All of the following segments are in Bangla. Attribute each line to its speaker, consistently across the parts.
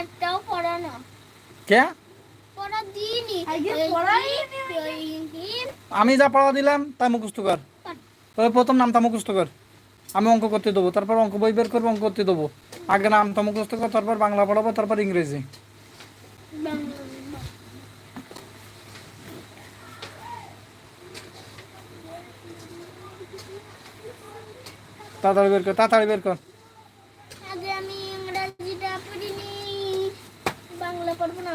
Speaker 1: একটাও পড়া না।
Speaker 2: কে?
Speaker 1: পড়া দিইনি।
Speaker 2: আমি যা পড়া দিলাম তাই মুখস্থ কর। তবে প্রথম নামটা মুখস্থ কর। আমি অঙ্ক করতে দেবো তারপর অঙ্ক বই বের করব অঙ্ক করতে দেবো। আগে নাম নামটা মুখস্থ কর তারপর বাংলা পড়াবো তারপর ইংরেজি। তাড়াতাড়ি বের কর তাড়াতাড়ি বের কর
Speaker 1: আগে আমি ইংরেজিটা পড়িনি পড়ব না।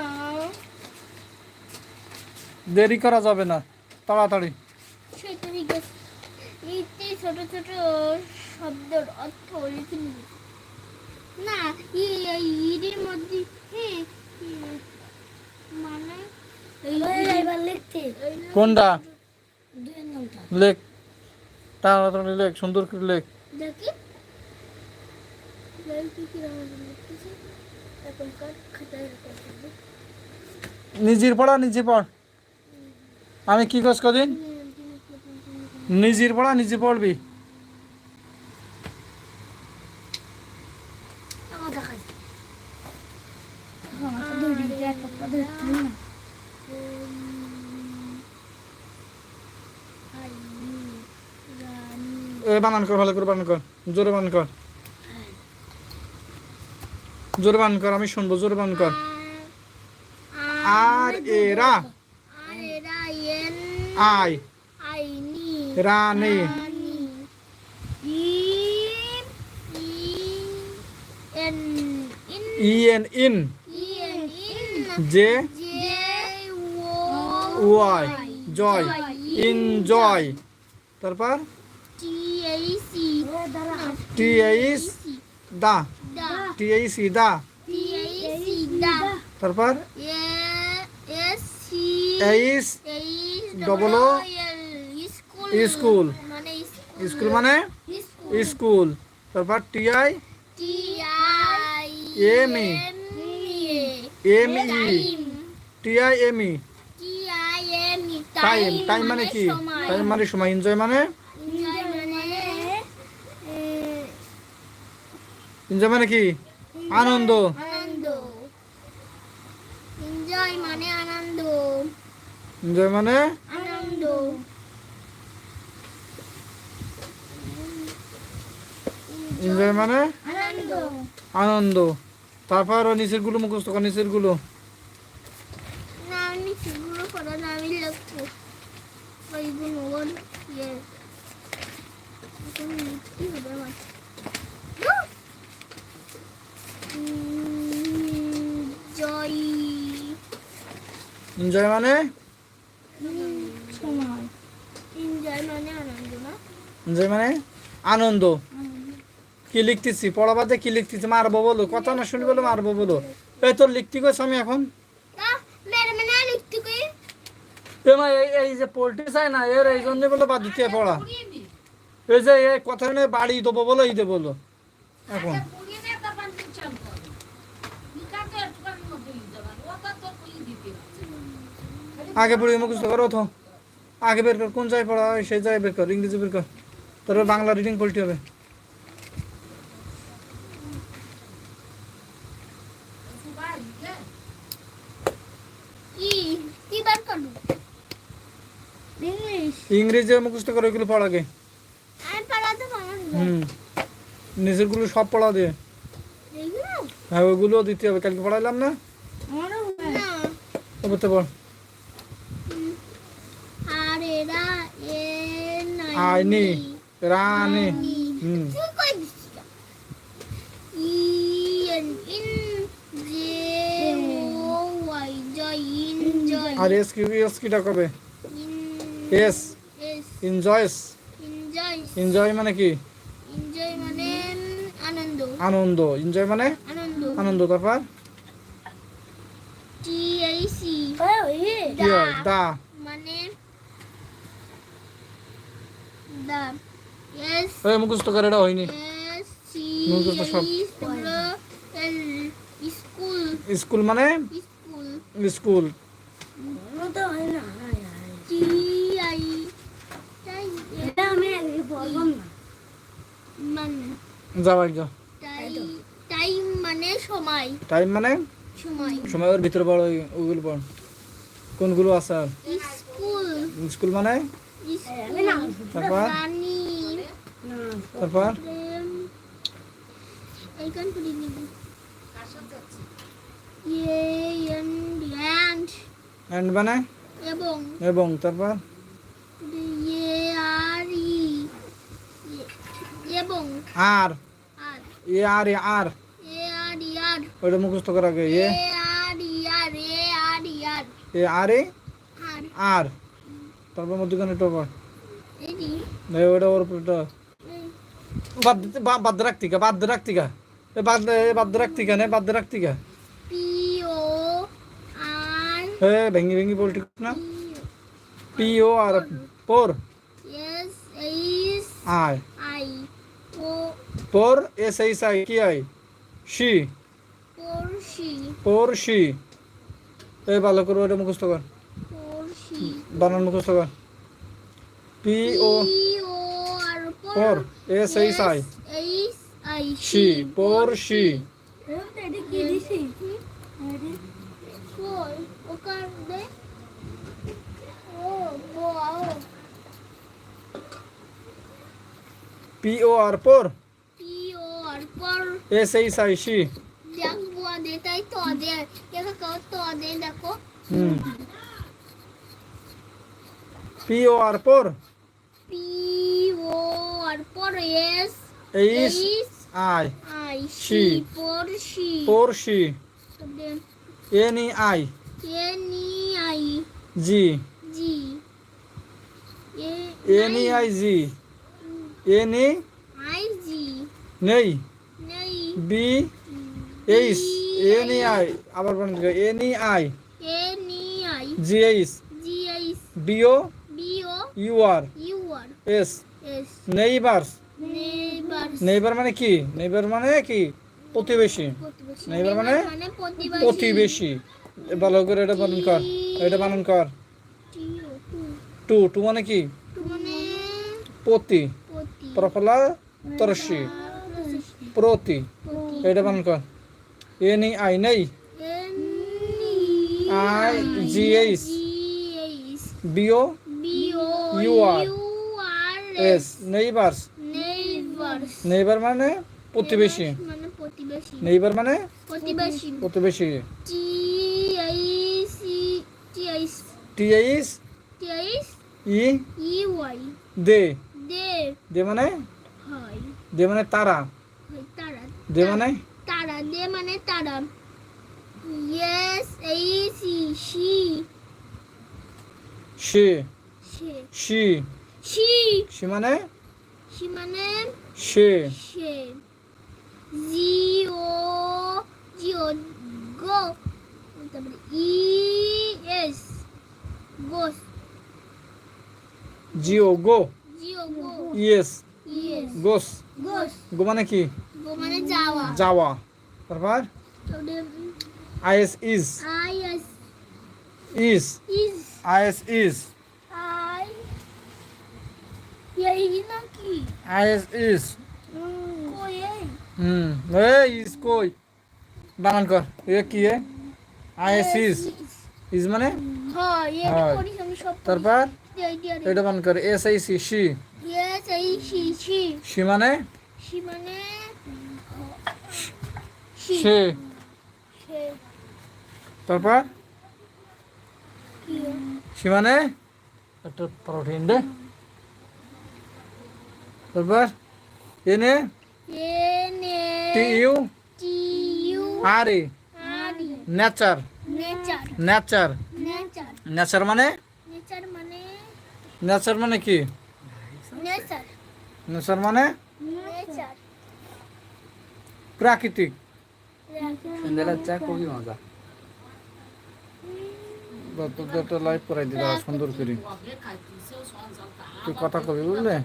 Speaker 2: দেরি করা যাবে না তাড়াতাড়ি।
Speaker 1: আছে ছোট ছোট শব্দের অর্থ লিখে না এই এই মধ্যে মানে এই
Speaker 2: কোনটা? লেখ। তাড়াতাড়ি লেখ সুন্দর করে লেখ।
Speaker 1: দেখি।
Speaker 2: নিজের পড়া, নিজে পড়। আমি কি কাজ কদিন? নিজের পড়া, নিজে পড়বি। বানান কর, ভালো করে বানান কর। জোরে বানান কর। জোরে বানান কর আমি শুনব জোরে বানান কর। আর এরা আই। রানী।
Speaker 1: রানী N. J.
Speaker 2: Y. Joy. Enjoy তারপর?
Speaker 1: টি এই সি
Speaker 2: টি এইচ। দা
Speaker 1: দা।
Speaker 2: টি
Speaker 1: এই সি দা
Speaker 2: তারপর
Speaker 1: A S C
Speaker 2: H
Speaker 1: H
Speaker 2: double O
Speaker 1: school
Speaker 2: school
Speaker 1: মানে
Speaker 2: স্কুল মানে? তারপর T I
Speaker 1: T I
Speaker 2: M E M E T I M E
Speaker 1: T I M E
Speaker 2: time time মানে কি? টাইম মানে সময়। এনজয় মানে
Speaker 1: এনজয় মানে
Speaker 2: এনজয় মানে কি? আনন্দ।
Speaker 1: আনন্দ। এনজয় মানে আনন্দ।
Speaker 2: এনজয় মানে?
Speaker 1: আনন্দ।
Speaker 2: এনজয় মানে?
Speaker 1: আনন্দ।
Speaker 2: আনন্দ। তারপর নিচেরগুলো মুখস্থ কর নিচেরগুলো
Speaker 1: না আমি সেগুলো পড়া না আমি লিখব ওইগুলো ওর ইয়ে। হবে আমার।
Speaker 2: এনজয় মানে?
Speaker 1: এনজয় মানে আনন্দ
Speaker 2: মানে? আনন্দ। কি লিখতেছি? পড়া বাদে কি লিখতেছি? মারবো বলো। কথা না শুনি বলো মারবো বলো। এই তোর লিখতে গেছ আমি এখন? এ এই যে পোল্ট্রি চাই না এর এই জন্য বলে বাদ দিতে পড়া। এই যে এই কথা বাড়ি দেবো বলো এই দেবো বলো। এখন। আগে পড়ি মুখস্থ করো তো আগে বের কর কোন জায়গায় পড়া হয় সেই জায়গায় বের কর ইংরেজি বের কর। তারপর বাংলা রিডিং পড়তে হবে। ইংরেজি মুখস্থ করো এগুলো পড়া আগে। হুম। নিজেরগুলো সব পড়া দিয়ে হ্যাঁ ওইগুলো দিতে হবে। কালকে পড়াইলাম না? তো পড়
Speaker 1: আর এরা এ
Speaker 2: আইনি রানী হুম। আর এস কি এস কিটা কবে? এস। এনজয়স
Speaker 1: এনজয়
Speaker 2: মানে কি?
Speaker 1: এনজয় মানে আনন্দ।
Speaker 2: আনন্দ এনজয় মানে?
Speaker 1: আনন্দ।
Speaker 2: আনন্দ তারপর?
Speaker 3: T
Speaker 2: I C. দা।
Speaker 1: মানে দা এস
Speaker 2: ওই মুখস্থ করে এটা হয়নি। মুখস্থ সব।
Speaker 1: স্কুল।
Speaker 2: স্কুল মানে?
Speaker 1: স্কুল।
Speaker 2: স্কুল।
Speaker 3: তো না
Speaker 1: টি আই টাই
Speaker 3: এটা আমি আগে বললাম না।
Speaker 1: মান টাইম মানে সময়।
Speaker 2: টাইম মানে?
Speaker 1: সময়।
Speaker 2: সময়ের ভিতরে পড় ওই- ওইগুলো পড় কোনগুলো আছে?
Speaker 1: স্কুল।
Speaker 2: স্কুল মানে? তারপর? তারপর?
Speaker 1: এন্ড
Speaker 2: মানে
Speaker 1: এবং
Speaker 2: এবং তারপর?
Speaker 1: ইয়ে আর। ই এবং
Speaker 2: আর
Speaker 1: আর
Speaker 2: A R A R
Speaker 1: A R E আর
Speaker 2: ওইটা মুখস্থ করা এ
Speaker 1: এ আর E R A R E R
Speaker 2: A R A
Speaker 1: আর।
Speaker 2: আর তারপর মধ্যখানে টপার
Speaker 1: এডি
Speaker 2: ওটা ওর উপরটা বাদ দিতে বা- বাদ রাখতি কা বাদ রাখতি কা এ বাদ এ বাদ রাখতি কা নে বাদ রাখতি কা
Speaker 1: পি ও আর
Speaker 2: এ ভেঙ্গি ভেঙ্গি বলটি না পি ও আর পর
Speaker 1: S H
Speaker 2: I
Speaker 1: I O
Speaker 2: পর এস এইস আই কি আই সি
Speaker 1: পড়শি
Speaker 2: পর সি এই ভালো করে ওটা মুখস্থ কর
Speaker 1: পড়শি
Speaker 2: বানান মুখস্থ কর P O
Speaker 1: P O R
Speaker 2: পর S H I
Speaker 1: H I
Speaker 2: C পর সি
Speaker 3: এটা কি দিছি
Speaker 1: কই ওকার দে ও বাও
Speaker 2: পি ও আর পর
Speaker 1: পি ও আর পর
Speaker 2: এস এইস আই সি
Speaker 1: দেখ বুয়া দে তাই তো দে একা কও তো দে দেখো
Speaker 2: হুম P O R পর
Speaker 1: পি ও আর পর
Speaker 2: S
Speaker 1: H
Speaker 2: I
Speaker 1: I
Speaker 2: C.
Speaker 1: C পড়শি
Speaker 2: পর C N E
Speaker 1: I N E
Speaker 2: I
Speaker 1: G G
Speaker 2: N E I G N E
Speaker 1: I G
Speaker 2: নেই
Speaker 1: নেই
Speaker 2: B H N E I আবার বানান N E I
Speaker 1: N E I
Speaker 2: G H
Speaker 1: G H
Speaker 2: B O
Speaker 1: B O
Speaker 2: U R
Speaker 1: U R
Speaker 2: S
Speaker 1: S
Speaker 2: neighbours
Speaker 1: neighbours
Speaker 2: neighbour মানে কি? নেইবার মানে কি? প্রতিবেশী।
Speaker 1: প্রতিবেশী।
Speaker 2: নেইবার মানে
Speaker 1: মানে প্রতিবেশী।
Speaker 2: প্রতিবেশী। এ ভালো করে এটা বানান কর। এটা বানান কর।
Speaker 1: টিও টু।
Speaker 2: টু টু মানে কি?
Speaker 1: টু মানে
Speaker 2: প্রতি।
Speaker 1: প্রতি।
Speaker 2: প্রফলা তরসি। প্রতি। এটা বানান কর। এন ই আই নেই?
Speaker 1: N
Speaker 2: I G H.
Speaker 1: G H
Speaker 2: B O
Speaker 1: B O
Speaker 2: U R
Speaker 1: U R
Speaker 2: S neighbours
Speaker 1: neighbours
Speaker 2: neighbour মানে প্রতিবেশী
Speaker 1: মানে প্রতিবেশী
Speaker 2: নেইবার মানে
Speaker 1: প্রতিবেশী
Speaker 2: প্রতিবেশী
Speaker 1: T H T H
Speaker 2: T H
Speaker 1: T H
Speaker 2: E
Speaker 1: E Y
Speaker 2: they
Speaker 1: they
Speaker 2: they মানে
Speaker 1: হয়
Speaker 2: দে মানে তারা
Speaker 1: হয় তারা
Speaker 2: দে মানে
Speaker 1: তারা দে মানে তারা ইয়েস এইচ ই শি
Speaker 2: সে
Speaker 1: সে
Speaker 2: সি সি মানে?
Speaker 1: শি মানে?
Speaker 2: সে
Speaker 1: সে G O G O go. তারপরে E S goes.
Speaker 2: G O
Speaker 1: go. G O
Speaker 2: go.
Speaker 1: Yes.
Speaker 2: Yes.
Speaker 1: Goes.
Speaker 2: Goes. Go মানে কি?
Speaker 1: গো মানে যাওয়া।
Speaker 2: যাওয়া। তারপর? I S is.
Speaker 1: I S.
Speaker 2: Is.
Speaker 1: Is.
Speaker 2: I S
Speaker 1: is. এই নাকি
Speaker 2: আইএস ইজ
Speaker 1: কই এই
Speaker 2: হুম এ ইজ কই বানান কর এ কি এ আইএস ইজ ইজ মানে
Speaker 1: হ্যাঁ এটা
Speaker 2: হয়।
Speaker 1: করিস আমি সব
Speaker 2: তারপর
Speaker 1: এই দিয়ে
Speaker 2: এটা বানান কর S I C C
Speaker 1: yes এই সি সি
Speaker 2: সি মানে
Speaker 1: সি মানে সি
Speaker 2: সে
Speaker 1: সে
Speaker 2: তারপর
Speaker 1: কি
Speaker 2: সি মানে একটা প্রোটিন দে তারপর এনে?
Speaker 1: N
Speaker 2: T U
Speaker 1: T U
Speaker 2: R. A
Speaker 1: R.
Speaker 2: Nature.
Speaker 1: Nature.
Speaker 2: Nature.
Speaker 1: Nature.
Speaker 2: Nature মানে?
Speaker 1: নেচার মানে?
Speaker 2: নেচার মানে কি?
Speaker 1: নেচার।
Speaker 2: নেচার মানে?
Speaker 1: নেচার।
Speaker 2: প্রাকৃতিক।
Speaker 4: সন্ধ্যাবেলা চা খুবই মজা।
Speaker 2: তোর একটা লাইভ করাই দিতে সুন্দর করে। তুই কথা কবি বুঝলে?